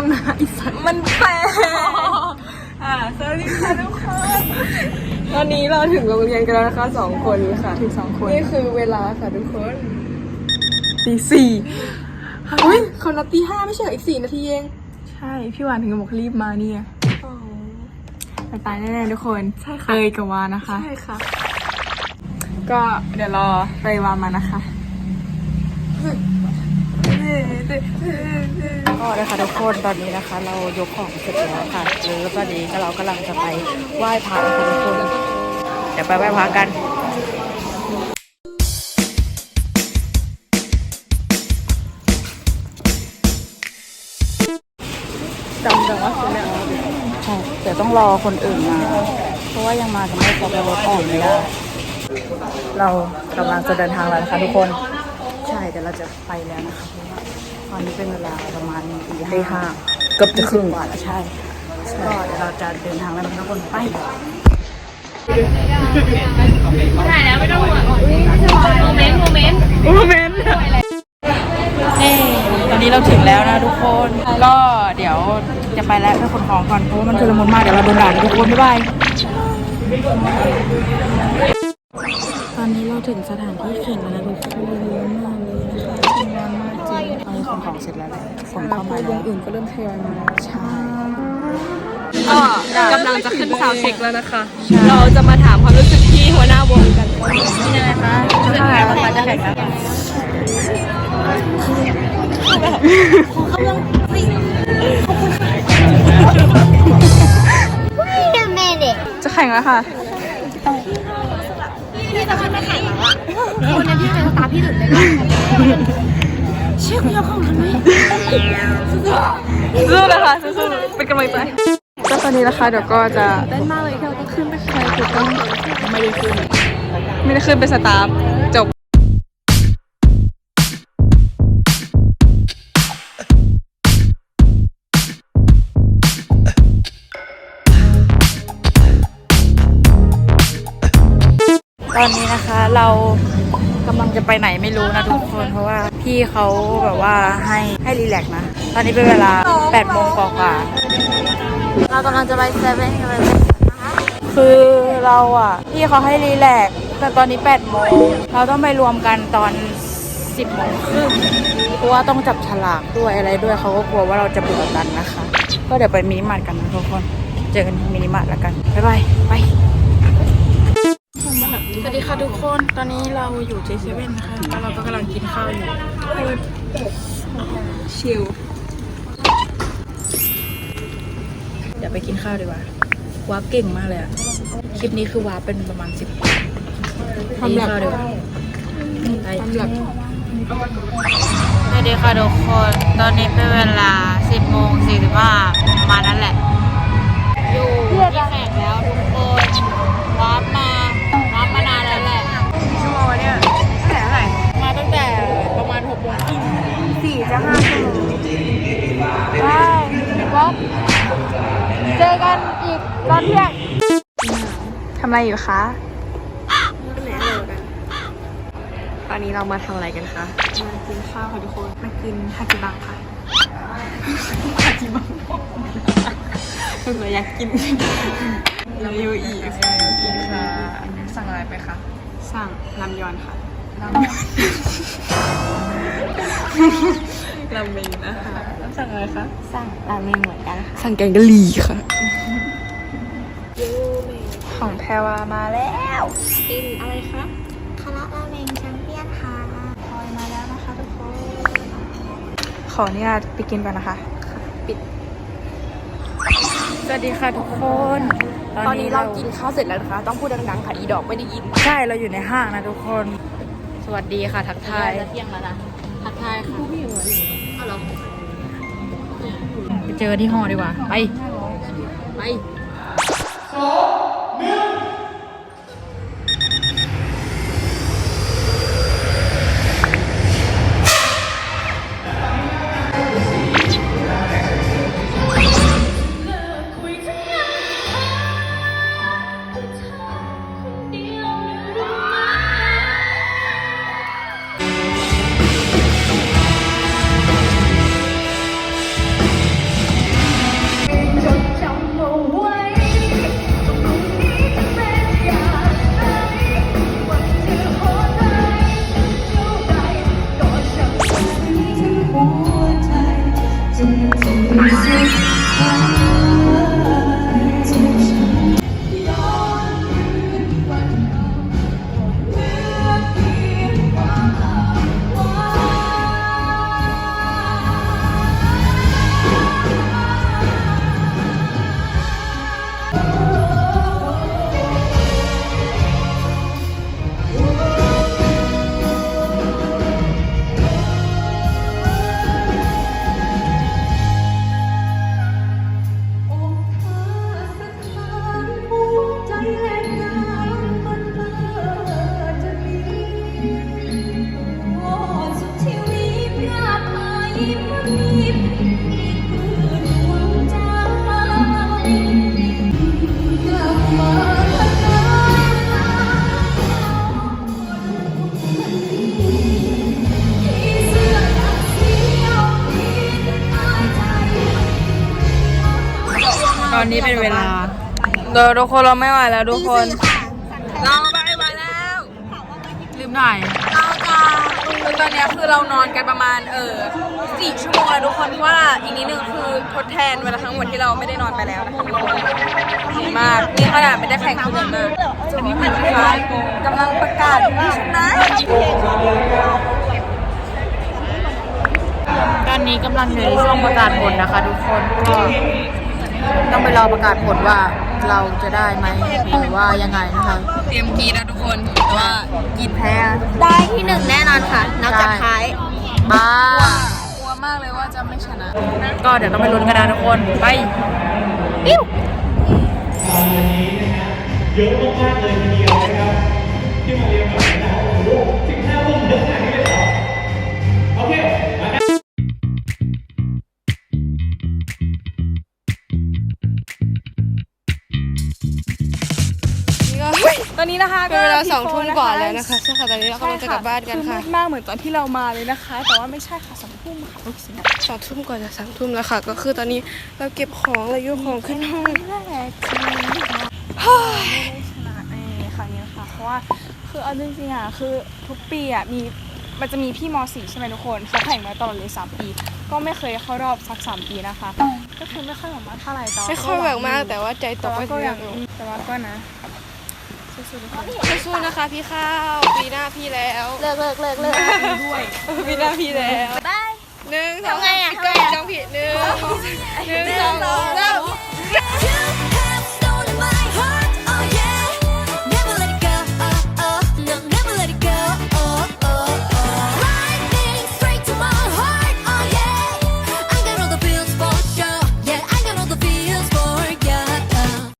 บ้างนะไอีสัตว์มันแปลอ่าสวัสดีค่ะทุกคนตอนนี้เราถึงโรงเรียนกันแล้วนะคะสองคนค่ะ ถึงสองคนนี่คือเวลาค่ะทุกคนตีสี่อุ้ยเขานับตีห้าไม่ใช่เหรออีกสี่นาทีเองใช่ พี่วานถึงกับบอกรีบมาเนี่ยไปตายแน่ๆทุกคนใช่ค่ะเตยกับวานนะคะ ใช่ค่ะ ก็เดี๋ยวรอเตยวานมานะคะ ก็นะคะทุกคนตอนนี้นะคะ เรายกของเสร็จแล้วค่ะแล้วตอนนี้ก็เรากำลังจะไปไหว้พระทุกคนเดี๋ยวไปไหว้พระกันจำจังว่าคนเนี่ยใช่เดี๋ยวต้องรอคนอื่นมา เพราะว่ายังมากันไม่ครบแล้วรถออกไม่ได้เรากำลังจะเดินทางแล้วนะคะทุกคน ใช่เดี๋ยวเราจะไปแล้วนะคะ ตอนนี้เป็นเวลาประมาณตีตีห้าห้าเกือบจะครึ่งกว่าแล้วใช่ก็เดี๋ยวเราจะเดินทางแล้วนะคะทุกคนไปโมเมนต์โมเมนต์โมเมนต์เอ้ตอนนี้เราถึงแล้วนะทุกคน ก็เดี๋ยวจะไปแล้วไปขนของก่อนเพราะว่ามันชุลมุนมากเดี๋ยวเราโดนด่านะทุกคนบ๊ายบายตอนนี้เราถึงสถานที่แข่งแล้วนะทุกคนเยอะมาก นนี้ขนของเสร็จแล้วแหละขนเข้ามาวแล้วงอื่นก็เริ่มทยอยมาแล้วใช่ก็กำลังจะขึ้นซาวเช็คแล้วนะคะ เราจะมาถามความรู้สึกที่หัวหน้าวงกันนี่ยังไงคะจะถ่ายมาจะแข่งกันจะแข่งแล้วค่ะสู้ๆนะคะสู้ๆเป็นกำลังใจก็ตอนนี้นะคะเดี๋ยวก็จะเต้นมากเลยที่เราต้องขึ้นไปใครถูกต้องไม่ได้ขึ้นไม่ได้ขึ้นเป็นสตาฟจบ ตอนนี้นะคะเรากำลังจะไปไหนไม่รู้นะทุกคนเพราะว่าพี่เขาแบบว่าให้ให้รีแลกซ์นะ ตอนนี้เป็นเวลา8โมงกว่าๆเรากำลังจะไปเซเว่นกันเลยคือเราอะ พี่เขาให้รีแลกซ์แต่ตอนนี้8โมงเราต้องไปรวมกันตอน 10โมงครึ่งเพราะว่าต้องจับฉลากด้วยอะไรด้วยเขาก็กลัวว่าเราจะเบื่อกันนะคะ ก็เดี๋ยวไปมินิมาร์ทกันนะทุกคน เจอกันที่มินิมาร์ทแล้วกันบ๊ายบายไปสวัสดี ค่ะทุกคนตอนนี้เราอยู่เจเซเว่นนะคะแล้วเราก็กำลังกินข้าวอยู่ชิลเดี๋ยวไปกินข้าวดีกว่าวาร์ปเก่งมากเลยอะคลิปนี้คือวาร์ปเป็นประมาณสิบไปกินข้าวดีกว่าไปสำหรับสวัสดีค่ะทุกคน ตอนนี้เป็นเวลา 10โมง45ประมาณนั้นแหละ เจอกันอีกตอนเที่ยงทำอะไรอยู่คะตอนนี้เรามาทำอะไรกันคะมากินข้าวค่ะทุกคนมากินฮาจิบังค่ะเราอยากกินเรายูอีค่ะอีค่ะสั่งอะไรไปคะสั่งรามยอนค่ะ ราเมงนะคะสั่งอะไรคะสั่งราเมงเหมือนกันค่ะสั่งแกงกะหรี่ค่ะ ของแพรวามาแล้วเป็นอะไรคะคาราราเมงแชมเปี้ยนค่ะพลอยมาแล้วนะคะทุกคนขออนุญาตไปกินก่อนนะคะสวัสดีค่ะทุกคน ตอนนี้เรากินข้าวเสร็จแล้วนะคะ ต้องพูดดังๆค่ะอีดอกไม่ได้ยิน ใช่ เราอยู่ในห้างนะทุกคน สวัสดีค่ะ ทักทายจะเที่ยงแล้วนะทักทายค่ะเอาเหรอไปเจอที่หอดีกว่า ไป ไป อนนี้เป็นเวลาเดี๋ยวทุกคนเราไม่ไหวแล้วทุกคน เราไปมาแล้วลืมถ่ายเราจะคือตอนเนี้ยคือเรานอนกันประมาณเออสี่ชั่วโมงแล้วทุกคนเพราะว่าอีกนิดนึงคือทดแทนเวลาทั้งหมดที่เราไม่ได้นอนไปแล้วนะคะทุกคนดีมากนี่ขนาดไม่ได้แข่งคือเหนื่อยมากอันนี้ผ่านท้ายกำลังประกาศผู้ชนะตอนนี้กำลังอยู่ในช่วงประกาศผลนะคะ ทุกคนก็ ต้องไปรอประกาศผลว่าเราจะได้ไหมหรือว่ายังไงนะคะ เตรียมกรีดนะทุกคนแต่ว่ากีดแพ้ได้ที่หนึ่งแน่นอนค่ะ นับจากท้ายบ้ากลัวมากเลยว่าจะไม่ชนะ ก็เดี๋ยวต้องไปลุ้นกันนะทุกคน ไปตอนนี้นะคะเป็นเวลาสองทุ่มกว่าะแล้วนะคะใช่ค่ะตอนนี้เรากำลังจะกลับบ้านกันค่ะอมืดมากเหมือนตอนที่เรามาเลยนะคะ แต่ว่าไม่ใช่ค่ะสองทุ่มค่ะอุ๊ยเสียงสองทุ่มก่อนจะสามทุ่มแล้วค่ะ ก็คือตอนนี้เราเก็บของเรายกของขึ้นห้องชนะในครั้งนี้ค่ะเพราะว่าคือเอาจริงๆอะคือทุกปีอะมีมันจะมีพี่ม .4 ใช่ไหมทุกคนเขาแข่งมาตลอดเลย3ปี ก็ไม่เคยเข้ารอบสักสามปีนะคะ ก็คือไม่ค่อยหวังมากเท่าไหร่แต่ว่าไม่ค่อยแหวกมากแต่ว่าใจตแต่กว่าไปก็ก็อยัยางกแต่ว่าก็นะ สู้ๆทุกคนสู้ๆนะคะพี่ข้าวปีหน้าพี่แล้วเลิกเลิกเลิกเลิกด้วยปีหน้าพี่แล้วบายหนึ่งสองทำไงอะพี่ก้อยจ้องผิดหนึ่งหนึ่งสอง